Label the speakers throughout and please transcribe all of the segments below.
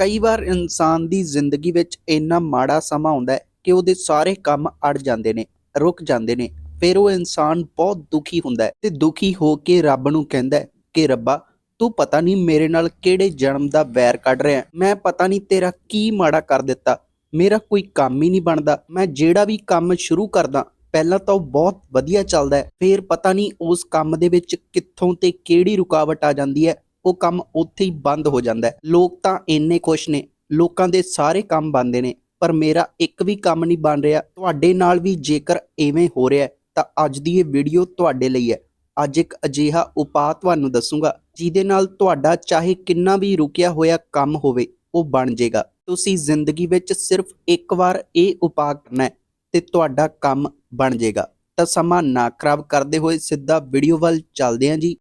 Speaker 1: ਕਈ ਵਾਰ ਇਨਸਾਨ ਦੀ ਜ਼ਿੰਦਗੀ ਵਿੱਚ ਇੰਨਾ ਮਾੜਾ ਸਮਾਂ ਆਉਂਦਾ ਹੈ ਕਿ ਉਹਦੇ ਸਾਰੇ ਕੰਮ ਅੜ ਜਾਂਦੇ ਨੇ, ਰੁਕ ਜਾਂਦੇ ਨੇ, ਫਿਰ ਉਹ ਇਨਸਾਨ ਬਹੁਤ ਦੁਖੀ ਹੁੰਦਾ ਹੈ ਤੇ ਦੁਖੀ ਹੋ ਕੇ ਰੱਬ ਨੂੰ ਕਹਿੰਦਾ ਹੈ ਕਿ ਰੱਬਾ, ਤੂੰ ਪਤਾ ਨਹੀਂ ਮੇਰੇ ਨਾਲ ਕਿਹੜੇ ਜਨਮ ਦਾ ਵੈਰ ਕੱਢ ਰਿਹਾ ਮੈਂ ਪਤਾ ਨਹੀਂ ਤੇਰਾ ਕੀ ਮਾੜਾ ਕਰ ਦਿੱਤਾ, ਮੇਰਾ ਕੋਈ ਕੰਮ ਹੀ ਨਹੀਂ ਬਣਦਾ, ਮੈਂ ਜਿਹੜਾ ਵੀ ਕੰਮ ਸ਼ੁਰੂ ਕਰਦਾ, ਪਹਿਲਾਂ ਤਾਂ ਉਹ ਬਹੁਤ ਵਧੀਆ ਚੱਲਦਾ ਹੈ, ਫਿਰ ਪਤਾ ਨਹੀਂ ਉਸ ਕੰਮ ਦੇ ਵਿੱਚ ਕਿੱਥੋਂ ਤੇ ਕਿਹੜੀ ਰੁਕਾਵਟ ਆ ਜਾਂਦੀ ਹੈ ਉਹ ਕੰਮ ਉੱਥੇ ਹੀ ਬੰਦ ਹੋ ਜਾਂਦਾ ਲੋਕ ਤਾਂ ਇੰਨੇ ਖੁਸ਼ ਨੇ, ਲੋਕਾਂ ਦੇ ਸਾਰੇ ਕੰਮ ਬਣਦੇ ਨੇ, ਪਰ ਮੇਰਾ ਇੱਕ ਵੀ ਕੰਮ ਨਹੀਂ ਬਣ ਰਿਹਾ। ਤੁਹਾਡੇ ਨਾਲ ਵੀ ਜੇਕਰ ਐਵੇਂ ਹੋ ਰਿਹਾ ਤਾਂ ਅੱਜ ਦੀ ਇਹ ਵੀਡੀਓ ਤੁਹਾਡੇ ਲਈ ਹੈ। ਅੱਜ ਇੱਕ ਅਜਿਹਾ ਉਪਾਅ ਤੁਹਾਨੂੰ ਦੱਸੂਗਾ, ਜਿਹਦੇ ਨਾਲ ਤੁਹਾਡਾ ਚਾਹੇ ਕਿੰਨਾ ਵੀ ਰੁਕਿਆ ਹੋਇਆ ਕੰਮ ਹੋਵੇ, ਉਹ ਬਣ ਜਾਏਗਾ ਤੁਸੀਂ ਜ਼ਿੰਦਗੀ ਵਿੱਚ ਸਿਰਫ ਇੱਕ ਵਾਰ ਇਹ ਉਪਾਅ ਕਰਨਾ ਹੈ ਤੇ ਤੁਹਾਡਾ ਕੰਮ ਬਣ ਜਾਏਗਾ ਤਾਂ ਸਮਾਂ ਨਾ ਖਰਾਬ ਕਰਦੇ ਹੋਏ ਸਿੱਧਾ ਵੀਡੀਓ ਵੱਲ ਚੱਲਦੇ ਹਾਂ ਜੀ।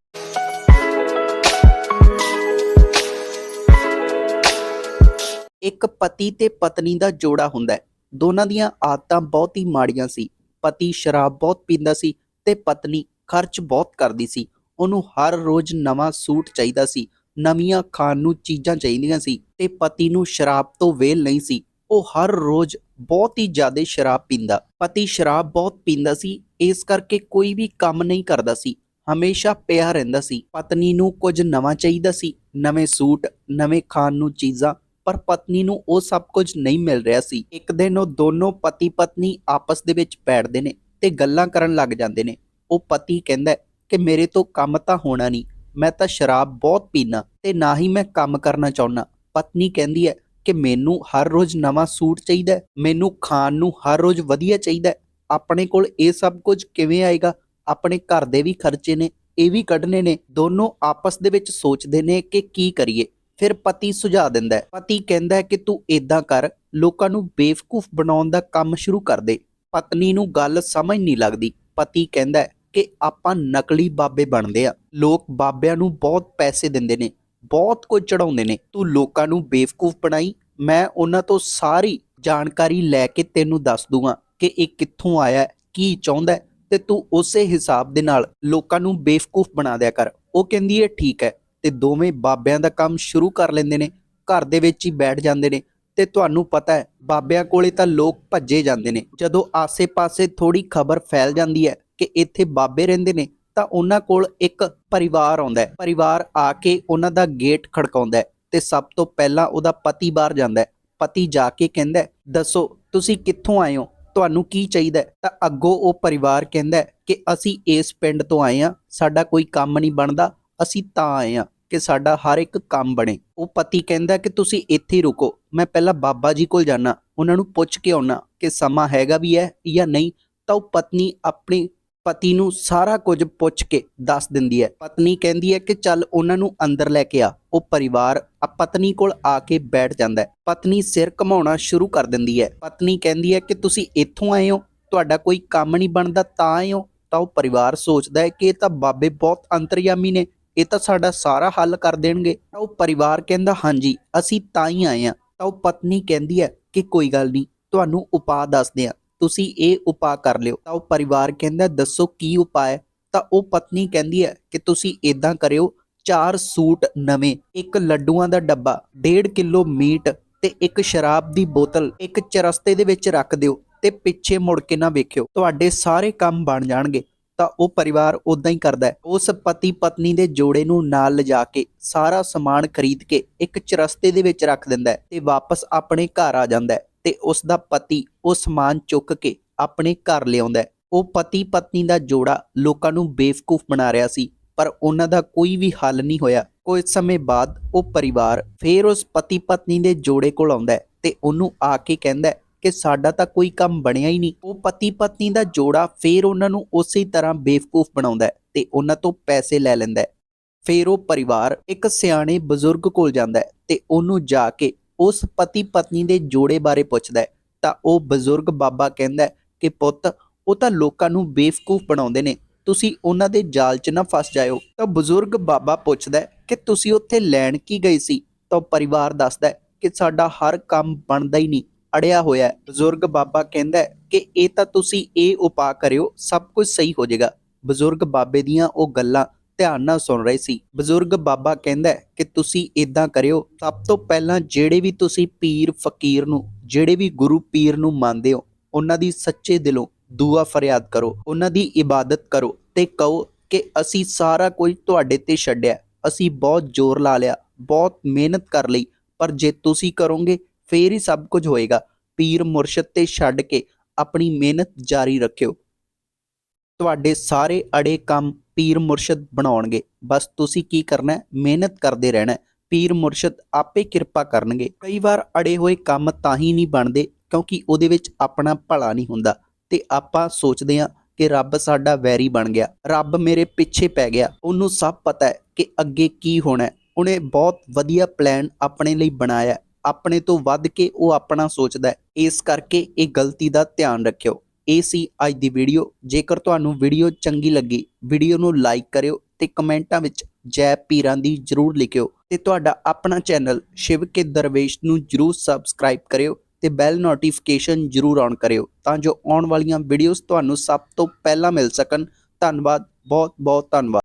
Speaker 1: ਇੱਕ ਪਤੀ ਤੇ ਪਤਨੀ ਦਾ ਜੋੜਾ ਹੁੰਦਾ ਹੈ। ਦੋਨਾਂ ਦੀਆਂ ਆਦਤਾਂ ਬਹੁਤ ਹੀ ਮਾੜੀਆਂ ਸੀ। ਪਤੀ ਸ਼ਰਾਬ ਬਹੁਤ ਪੀਂਦਾ ਸੀ ਤੇ ਪਤਨੀ ਖਰਚ ਬਹੁਤ ਕਰਦੀ ਸੀ। ਉਹਨੂੰ ਹਰ ਰੋਜ਼ ਨਵਾਂ ਸੂਟ ਚਾਹੀਦਾ ਸੀ। ਨਵੀਆਂ ਖਾਣ ਨੂੰ ਚੀਜ਼ਾਂ ਚਾਹੀਦੀਆਂ ਸੀ ਤੇ ਪਤੀ ਨੂੰ ਸ਼ਰਾਬ ਤੋਂ ਵੇਲ ਨਹੀਂ ਸੀ। ਉਹ ਹਰ ਰੋਜ਼ ਬਹੁਤ ਹੀ ਜ਼ਿਆਦਾ ਸ਼ਰਾਬ ਪੀਂਦਾ। ਪਤੀ ਸ਼ਰਾਬ ਬਹੁਤ ਪੀਂਦਾ ਸੀ। ਇਸ ਕਰਕੇ ਕੋਈ ਵੀ ਕੰਮ ਨਹੀਂ ਕਰਦਾ ਸੀ। ਹਮੇਸ਼ਾ ਪਿਆ ਰਹਿੰਦਾ ਸੀ। ਪਤਨੀ ਨੂੰ ਕੁਝ ਨਵਾਂ ਚਾਹੀਦਾ ਸੀ। ਨਵੇਂ ਸੂਟ, ਨਵੇਂ ਖਾਣ ਨੂੰ ਚੀਜ਼ਾਂ ਪਰ ਪਤਨੀ ਨੂੰ ਉਹ ਸਭ ਕੁਝ ਨਹੀਂ ਮਿਲ ਰਿਹਾ ਸੀ। ਇੱਕ ਦਿਨ ਉਹ ਦੋਨੋਂ ਪਤੀ ਪਤਨੀ ਆਪਸ ਦੇ ਵਿੱਚ ਬੈਠਦੇ ਨੇ ਤੇ ਗੱਲਾਂ ਕਰਨ ਲੱਗ ਜਾਂਦੇ ਨੇ। ਉਹ ਪਤੀ ਕਹਿੰਦਾ ਕਿ ਮੇਰੇ ਤੋਂ ਕੰਮ ਤਾਂ ਹੋਣਾ ਨਹੀਂ, ਮੈਂ ਤਾਂ ਸ਼ਰਾਬ ਬਹੁਤ ਪੀਣਾ ਤੇ ਨਾ ਹੀ ਮੈਂ ਕੰਮ ਕਰਨਾ ਚਾਹੁੰਦਾ। ਪਤਨੀ ਕਹਿੰਦੀ ਹੈ ਕਿ ਮੈਨੂੰ ਹਰ ਰੋਜ਼ ਨਵਾਂ ਸੂਟ ਚਾਹੀਦਾ ਮੈਨੂੰ ਖਾਣ ਨੂੰ ਹਰ ਰੋਜ਼ ਵਧੀਆ ਚਾਹੀਦਾ ਆਪਣੇ ਕੋਲ ਇਹ ਸਭ ਕੁਝ ਕਿਵੇਂ ਆਏਗਾ? ਆਪਣੇ ਘਰ ਦੇ ਵੀ ਖਰਚੇ ਨੇ, ਇਹ ਵੀ ਕੱਢਣੇ ਨੇ। ਦੋਨੋਂ ਆਪਸ ਦੇ ਵਿੱਚ ਸੋਚਦੇ ਨੇ ਕਿ ਕੀ ਕਰੀਏ। ਫਿਰ ਪਤੀ ਸੁਝਾ ਦਿੰਦਾ ਹੈ। ਪਤੀ ਕਹਿੰਦਾ ਹੈ ਕਿ ਤੂੰ ਇਦਾਂ ਕਰ, ਲੋਕਾਂ ਨੂੰ ਬੇਵਕੂਫ ਬਣਾਉਣ ਦਾ ਕੰਮ ਸ਼ੁਰੂ ਕਰ ਦੇ। ਪਤਨੀ ਨੂੰ ਗੱਲ ਸਮਝ ਨਹੀਂ ਲੱਗਦੀ। ਪਤੀ ਕਹਿੰਦਾ ਹੈ ਕਿ ਆਪਾਂ ਨਕਲੀ ਬਾਬੇ ਬਣਦੇ ਆ ਲੋਕ ਬਾਬਿਆਂ ਨੂੰ ਬਹੁਤ ਪੈਸੇ ਦਿੰਦੇ ਨੇ, ਬਹੁਤ ਕੁਝ ਚੜਾਉਂਦੇ ਨੇ। ਤੂੰ ਲੋਕਾਂ ਨੂੰ ਬੇਵਕੂਫ ਬਣਾਈ। ਮੈਂ ਉਹਨਾਂ ਤੋਂ ਸਾਰੀ ਜਾਣਕਾਰੀ ਲੈ ਕੇ ਤੈਨੂੰ ਦੱਸ ਦੂੰਗਾ ਕਿ ਇਹ ਕਿੱਥੋਂ ਆਇਆ ਕੀ ਚਾਹੁੰਦਾ ਤੇ ਤੂੰ ਉਸੇ ਹਿਸਾਬ ਦੇ ਨਾਲ ਲੋਕਾਂ ਨੂੰ ਬੇਵਕੂਫ ਬਣਾ ਦਿਆ ਕਰ। ਉਹ ਕਹਿੰਦੀ ਹੈ, ਠੀਕ ਹੈ। ਤੇ ਦੋਵੇਂ ਬਾਬਿਆਂ ਦਾ ਕੰਮ ਸ਼ੁਰੂ ਕਰ ਲੈਂਦੇ ਨੇ, ਘਰ ਦੇ ਵਿੱਚ ਹੀ ਬੈਠ ਜਾਂਦੇ ਨੇ ਤੇ ਤੁਹਾਨੂੰ ਪਤਾ ਹੈ ਬਾਬਿਆਂ ਕੋਲੇ ਤਾਂ ਲੋਕ ਭੱਜੇ ਜਾਂਦੇ ਨੇ। ਜਦੋਂ ਆਸੇ-ਪਾਸੇ ਥੋੜੀ ਖਬਰ ਫੈਲ ਜਾਂਦੀ ਹੈ ਕਿ ਇੱਥੇ ਬਾਬੇ ਰਹਿੰਦੇ ਨੇ ਤਾਂ ਉਹਨਾਂ ਕੋਲ ਇੱਕ ਪਰਿਵਾਰ ਆਉਂਦਾ ਹੈ। ਪਰਿਵਾਰ ਆ ਕੇ ਉਹਨਾਂ ਦਾ ਗੇਟ ਖੜਕਾਉਂਦਾ ਹੈ ਤੇ ਸਭ ਤੋਂ ਪਹਿਲਾਂ ਉਹਦਾ ਪਤੀ ਬਾਹਰ ਜਾਂਦਾ ਹੈ। ਪਤੀ ਜਾ ਕੇ ਕਹਿੰਦਾ ਦੱਸੋ, ਤੁਸੀਂ ਕਿੱਥੋਂ ਆਏ ਹੋ? ਤੁਹਾਨੂੰ ਕੀ ਚਾਹੀਦਾ ਤਾਂ ਅੱਗੋਂ ਉਹ ਪਰਿਵਾਰ ਕਹਿੰਦਾ ਕਿ ਅਸੀਂ ਇਸ ਪਿੰਡ ਤੋਂ ਆਏ ਆ ਸਾਡਾ ਕੋਈ ਕੰਮ ਨਹੀਂ ਬਣਦਾ ਅਸੀਂ ਤਾਂ ਆਏ ਆ ਕਿ ਸਾਡਾ ਹਰ ਇੱਕ ਕੰਮ ਬਣੇ। ਉਹ ਪਤੀ ਕਹਿੰਦਾ ਕਿ ਤੁਸੀਂ ਇੱਥੇ ਹੀ ਰੁਕੋ। ਮੈਂ ਪਹਿਲਾਂ ਬਾਬਾ ਜੀ ਕੋਲ ਜਾਣਾ ਉਹਨਾਂ ਨੂੰ ਪੁੱਛ ਕੇ ਆਉਣਾ ਕਿ ਸਮਾਂ ਹੈਗਾ ਵੀ ਹੈ ਜਾਂ ਨਹੀਂ। ਤਾਂ ਉਹ ਪਤਨੀ ਆਪਣੇ ਪਤੀ ਨੂੰ ਸਾਰਾ ਕੁਝ ਪੁੱਛ ਕੇ ਦੱਸ ਦਿੰਦੀ ਹੈ। ਪਤਨੀ ਕਹਿੰਦੀ ਹੈ ਕਿ ਚੱਲ ਉਹਨਾਂ ਨੂੰ ਅੰਦਰ ਲੈ ਕੇ ਆ। ਉਹ ਪਰਿਵਾਰ ਆ ਪਤਨੀ ਕੋਲ ਆ ਕੇ ਬੈਠ ਜਾਂਦਾ ਹੈ। ਪਤਨੀ ਸਿਰ ਘਮਾਉਣਾ ਸ਼ੁਰੂ ਕਰ ਦਿੰਦੀ ਹੈ। ਪਤਨੀ ਕਹਿੰਦੀ ਹੈ ਕਿ ਤੁਸੀਂ ਇੱਥੋਂ ਆਏ ਹੋ, ਤੁਹਾਡਾ ਕੋਈ ਕੰਮ ਨਹੀਂ ਬਣਦਾ ਤਾਂ ਆਏ ਹੋ। ਤਾਂ ਉਹ ਪਰਿਵਾਰ ਸੋਚਦਾ ਹੈ ਕਿ ਇਹ ਤਾਂ ਬਾਬੇ ਬਹੁਤ ਅੰਤਰਯਾਮੀ ਨੇ। ਇਹ ਤਾਂ ਸਾਡਾ ਸਾਰਾ ਹੱਲ ਕਰ ਦੇਣਗੇ। ਤਾਂ ਉਹ ਪਰਿਵਾਰ ਕਹਿੰਦਾ, ਹਾਂਜੀ, ਅਸੀਂ ਤਾਂ ਹੀ ਆਏ ਆ ਤਾਂ ਉਹ ਪਤਨੀ ਕਹਿੰਦੀ ਹੈ ਕਿ ਕੋਈ ਗੱਲ ਨਹੀਂ, ਤੁਹਾਨੂੰ ਉਪਾਅ ਦੱਸਦੇ ਆ ਤੁਸੀਂ ਇਹ ਉਪਾਅ ਕਰ ਲਿਓ। ਤਾਂ ਉਹ ਪਰਿਵਾਰ ਕਹਿੰਦਾ, ਦੱਸੋ ਕੀ ਉਪਾਅ ਹੈ? ਤਾਂ ਉਹ ਪਤਨੀ ਕਹਿੰਦੀ ਹੈ ਕਿ ਤੁਸੀਂ ਇਦਾਂ ਕਰਿਓ, ਚਾਰ ਸੂਟ ਨਵੇਂ, ਇੱਕ ਲੱਡੂਆਂ ਦਾ ਡੱਬਾ 1.5 ਕਿਲੋ ਮੀਟ ਤੇ ਇੱਕ ਸ਼ਰਾਬ ਦੀ ਬੋਤਲ, ਇੱਕ ਚਰਸਤੇ ਦੇ ਵਿੱਚ ਰੱਖ ਦਿਓ ਤੇ ਪਿੱਛੇ ਮੁੜ ਕੇ ਨਾ ਵੇਖਿਓ। ਤੁਹਾਡੇ ਸਾਰੇ ਕੰਮ ਬਣ ਜਾਣਗੇ। ਤਾਂ ਉਹ ਪਰਿਵਾਰ ਉਦਾਂ ਹੀ ਕਰਦਾ ਉਸ ਪਤੀ ਪਤਨੀ ਦੇ ਜੋੜੇ ਨੂੰ ਨਾਲ ਲਿਜਾ ਕੇ ਸਾਰਾ ਸਮਾਨ ਖਰੀਦ ਕੇ ਇੱਕ ਚਰਸਤੇ ਦੇ ਵਿੱਚ ਰੱਖ ਦਿੰਦਾ ਹੈ ਤੇ ਵਾਪਸ ਆਪਣੇ ਘਰ ਆ ਜਾਂਦਾ ਹੈ ਤੇ ਉਸ ਦਾ ਪਤੀ ਉਹ ਸਮਾਨ ਚੁੱਕ ਕੇ ਆਪਣੇ ਘਰ ਲਿਆਉਂਦਾ ਹੈ। ਉਹ ਪਤੀ ਪਤਨੀ ਦਾ ਜੋੜਾ ਲੋਕਾਂ ਨੂੰ ਬੇਵਕੂਫ ਬਣਾ ਰਿਹਾ ਸੀ, ਪਰ ਉਹਨਾਂ ਦਾ ਕੋਈ ਵੀ ਹੱਲ ਨਹੀਂ ਹੋਇਆ। ਕੁਝ ਸਮੇਂ ਬਾਅਦ ਉਹ ਪਰਿਵਾਰ ਫੇਰ ਉਸ ਪਤੀ ਪਤਨੀ ਦੇ ਜੋੜੇ ਕੋਲ ਆਉਂਦਾ ਤੇ ਉਹਨੂੰ ਆ ਕੇ ਕਹਿੰਦਾ ਕਿ ਸਾਡਾ ਤਾਂ ਕੋਈ ਕੰਮ ਬਣਿਆ ਹੀ ਨਹੀਂ। ਉਹ ਪਤੀ ਪਤਨੀ ਦਾ ਜੋੜਾ ਫੇਰ ਉਹਨਾਂ ਨੂੰ ਉਸੇ ਤਰ੍ਹਾਂ ਬੇਵਕੂਫ ਬਣਾਉਂਦਾ ਤੇ ਉਹਨਾਂ ਤੋਂ ਪੈਸੇ ਲੈ ਲੈਂਦਾ ਹੈ। ਫੇਰ ਉਹ ਪਰਿਵਾਰ ਇੱਕ ਸਿਆਣੇ ਬਜ਼ੁਰਗ ਕੋਲ ਜਾਂਦਾ ਤੇ ਉਹਨੂੰ ਜਾ ਕੇ ਉਸ ਪਤੀ ਪਤਨੀ ਦੇ ਜੋੜੇ ਬਾਰੇ ਪੁੱਛਦਾ ਹੈ। ਤਾਂ ਉਹ ਬਜ਼ੁਰਗ ਬਾਬਾ ਕਹਿੰਦਾ ਕਿ ਪੁੱਤ, ਉਹ ਤਾਂ ਲੋਕਾਂ ਨੂੰ ਬੇਵਕੂਫ ਬਣਾਉਂਦੇ ਨੇ। ਤੁਸੀਂ ਉਹਨਾਂ ਦੇ ਜਾਲ 'ਚ ਨਾ ਫਸ ਜਾਇਓ। ਤਾਂ ਬਜ਼ੁਰਗ ਬਾਬਾ ਪੁੱਛਦਾ ਕਿ ਤੁਸੀਂ ਉੱਥੇ ਲੈਣ ਕੀ ਗਏ ਸੀ? ਤਾਂ ਉਹ ਪਰਿਵਾਰ ਦੱਸਦਾ ਕਿ ਸਾਡਾ ਹਰ ਕੰਮ ਬਣਦਾ ਹੀ ਨਹੀਂ। ਅੜਿਆ ਹੋਇਆ ਬਜ਼ੁਰਗ ਬਾਬਾ ਕਹਿੰਦਾ ਕਿ ਇਹ ਤਾਂ ਤੁਸੀਂ ਇਹ ਉਪਾਅ ਕਰਿਓ, ਸਭ ਕੁਝ ਸਹੀ ਹੋ ਜਾਏਗਾ। ਬਜ਼ੁਰਗ ਬਾਬੇ ਦੀਆਂ ਉਹ ਗੱਲਾਂ ਧਿਆਨ ਨਾਲ ਸੁਣ ਰਹੇ ਸੀ। ਬਜ਼ੁਰਗ ਬਾਬਾ ਕਹਿੰਦਾ ਕਿ ਤੁਸੀਂ ਇਦਾਂ ਕਰਿਓ, ਸਭ ਤੋਂ ਪਹਿਲਾਂ ਜਿਹੜੇ ਵੀ ਤੁਸੀਂ ਪੀਰ ਫਕੀਰ ਨੂੰ, ਜਿਹੜੇ ਵੀ ਗੁਰੂ ਪੀਰ ਨੂੰ ਮੰਨਦੇ ਹੋ, ਉਹਨਾਂ ਦੀ ਸੱਚੇ ਦਿਲੋਂ ਦੁਆ ਫਰਿਆਦ ਕਰੋ, ਉਹਨਾਂ ਦੀ ਇਬਾਦਤ ਕਰੋ ਤੇ ਕਹੋ ਕਿ ਅਸੀਂ ਸਾਰਾ ਕੁਝ ਤੁਹਾਡੇ ਤੇ ਛੱਡਿਆ। ਅਸੀਂ ਬਹੁਤ ਜ਼ੋਰ ਲਾ ਲਿਆ, ਬਹੁਤ ਮਿਹਨਤ ਕਰ ਲਈ, ਪਰ ਜੇ ਤੁਸੀਂ ਕਰੋਗੇ ਫੇਰ ਹੀ ਸਭ ਕੁਝ ਹੋਏਗਾ। ਪੀਰ ਮੁਰਸ਼ਦ ਤੇ ਛੱਡ ਕੇ ਆਪਣੀ ਮਿਹਨਤ ਜਾਰੀ ਰੱਖਿਓ। ਤੁਹਾਡੇ ਸਾਰੇ ਅੜੇ ਕੰਮ ਪੀਰ ਮੁਰਸ਼ਦ ਬਣਾਉਣਗੇ। ਬਸ ਤੁਸੀਂ ਕੀ ਕਰਨਾ ਹੈ? ਮਿਹਨਤ ਕਰਦੇ ਰਹਿਣਾ ਪੀਰ ਮੁਰਸ਼ਦ ਆਪੇ ਕਿਰਪਾ ਕਰਨਗੇ। ਕਈ ਵਾਰ ਅੜੇ ਹੋਏ ਕੰਮ ਤਾਂ ਹੀ ਨਹੀਂ ਬਣਦੇ ਕਿਉਂਕਿ ਉਹਦੇ ਵਿੱਚ ਆਪਣਾ ਭਲਾ ਨਹੀਂ ਹੁੰਦਾ ਤੇ ਆਪਾਂ ਸੋਚਦੇ ਹਾਂ ਕਿ ਰੱਬ ਸਾਡਾ ਵੈਰੀ ਬਣ ਗਿਆ। ਰੱਬ ਮੇਰੇ ਪਿੱਛੇ ਪੈ ਗਿਆ। ਉਹਨੂੰ ਸਭ ਪਤਾ ਹੈ ਕਿ ਅੱਗੇ ਕੀ ਹੋਣਾ ਉਹਨੇ ਬਹੁਤ ਵਧੀਆ ਪਲਾਨ ਆਪਣੇ ਲਈ ਬਣਾਇਆ ਆਪਣੇ ਤੋਂ ਵੱਧ ਕੇ ਉਹ ਆਪਣਾ ਸੋਚਦਾ ਹੈ। ਇਸ ਕਰਕੇ ਇਹ ਗਲਤੀ ਦਾ ਧਿਆਨ ਰੱਖਿਓ। ਇਹ ਸੀ ਅੱਜ ਦੀ ਵੀਡੀਓ। ਜੇਕਰ ਤੁਹਾਨੂੰ ਵੀਡੀਓ ਚੰਗੀ ਲੱਗੀ, ਵੀਡੀਓ ਨੂੰ ਲਾਈਕ ਕਰਿਓ ਤੇ ਕਮੈਂਟਾਂ ਵਿੱਚ ਜੈ ਪੀਰਾਂ ਦੀ ਜਰੂਰ ਲਿਖਿਓ ਤੇ ਤੁਹਾਡਾ ਆਪਣਾ ਚੈਨਲ ਸ਼ਿਵ ਕੇ ਦਰਵੇਸ਼ ਨੂੰ ਜਰੂਰ ਸਬਸਕ੍ਰਾਈਬ ਕਰਿਓ ਤੇ ਬੈਲ ਨੋਟੀਫਿਕੇਸ਼ਨ ਜਰੂਰ ਔਨ ਕਰਿਓ ਤਾਂ ਜੋ ਆਉਣ ਵਾਲੀਆਂ ਵੀਡੀਓਜ਼ ਤੁਹਾਨੂੰ ਸਭ ਤੋਂ ਪਹਿਲਾਂ ਮਿਲ ਸਕਣ। ਧੰਨਵਾਦ। ਬਹੁਤ ਬਹੁਤ ਧੰਨਵਾਦ।